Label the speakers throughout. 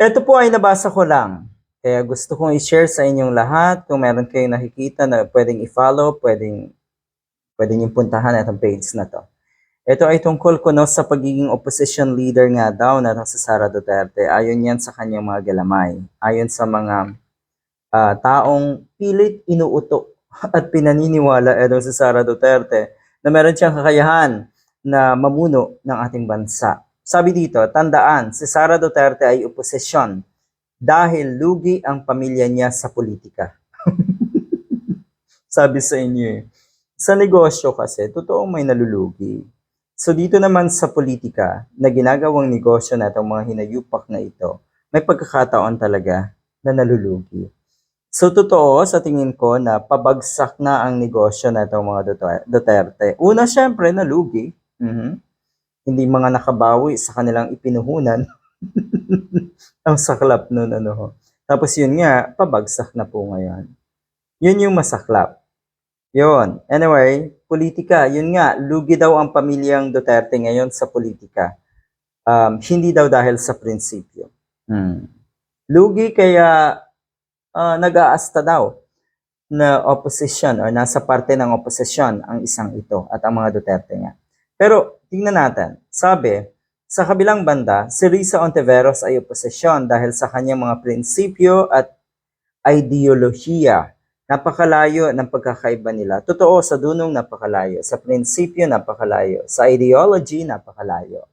Speaker 1: Ito po ay nabasa ko lang. Kaya gusto kong i-share sa inyong lahat. Kung meron kayong nakikita na pwedeng i-follow, pwedeng, pwedeng yung puntahan itong page na to. Ito ay tungkol kuno sa pagiging opposition leader nga daw na si Sara Duterte. Ayon yan sa kanyang mga galamay. Ayon sa mga ah, taong pilit inuuto at pinaniniwala ito si Sara Duterte na meron siyang kakayahan na mamuno ng ating bansa. Sabi dito, tandaan, si Sara Duterte ay oposisyon dahil lugi ang pamilya niya sa politika. Sabi sa inyo eh. Sa negosyo kasi, totoong may nalulugi. So dito naman sa politika, na ginagawang negosyo na itong mga hinayupak na ito, may pagkakataon talaga na nalulugi. So totoo sa tingin ko na pabagsak na ang negosyo na itong mga Duter- Duterte. Una syempre nalugi. Mhm. Hindi mga nakabawi sa kanilang ipinuhunan. ang saklap nun ano ho. Tapos yun nga, pabagsak na po ngayon. Yun yung masaklap. Yun. Anyway, politika. Yun nga, lugi daw ang pamilyang Duterte ngayon sa politika. Um, hindi daw dahil sa prinsipyo. Hmm. Lugi kaya ah, nag-aasta daw na opposition or nasa parte ng opposition ang isang ito at ang mga Duterte nga. Pero tingnan natin, sabi, sa kabilang banda, si Risa Ontiveros ay oposisyon dahil sa kanyang mga prinsipyo at ideolohiya. Napakalayo ng pagkakaiba nila. Totoo, sa dunong napakalayo. Sa prinsipyo, napakalayo. Sa ideology, napakalayo.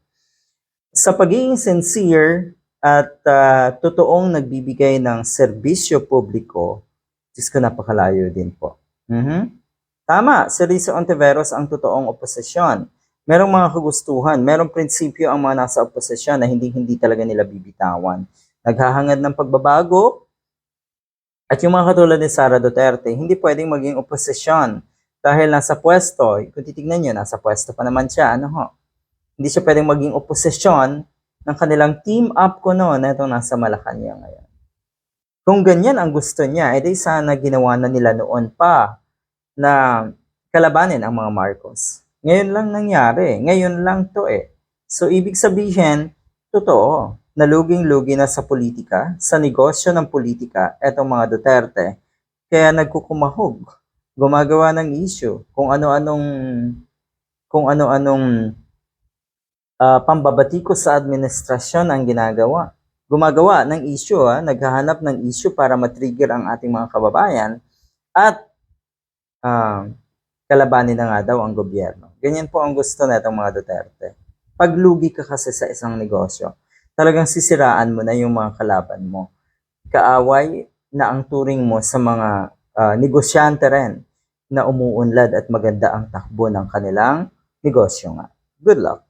Speaker 1: Sa pagiging sincere at ah, totoong nagbibigay ng serbisyo publiko, Diyos ko napakalayo din po. Mhm. Tama, si Risa Ontiveros ang totoong oposisyon. Merong mga kagustuhan, merong prinsipyo ang mga nasa oposisyon na hindi-hindi talaga nila bibitawan. Naghahangad ng pagbabago, at yung mga katulad ni Sara Duterte, hindi pwedeng maging oposisyon dahil nasa pwesto. Kung titignan nyo, nasa pwesto pa naman siya. Ano ho? Hindi siya pwedeng maging oposisyon ng kanilang team up ko noon na itong nasa Malacanang ngayon. Kung ganyan ang gusto niya, edi sana ginawa na nila noon pa na kalabanin ang mga Marcos. Ngayon lang nangyari. Ngayon lang to eh. So, ibig sabihin, totoo, naluging-lugi na sa politika, sa negosyo ng politika, etong mga Duterte. Kaya nagkukumahog, gumagawa ng issue, kung ano-anong kung ano-anong ah, pambabatikos sa administrasyon ang ginagawa. Gumagawa ng issue, ah, naghahanap ng issue para matrigger ang ating mga kababayan at ah, kalabanin na nga daw ang gobyerno. Ganyan po ang gusto na mga Duterte. Paglugi ka kasi sa isang negosyo, talagang sisiraan mo na yung mga kalaban mo. Kaaway na ang turing mo sa mga ah, negosyante rin na umuunlad at maganda ang takbo ng kanilang negosyo nga. Good luck!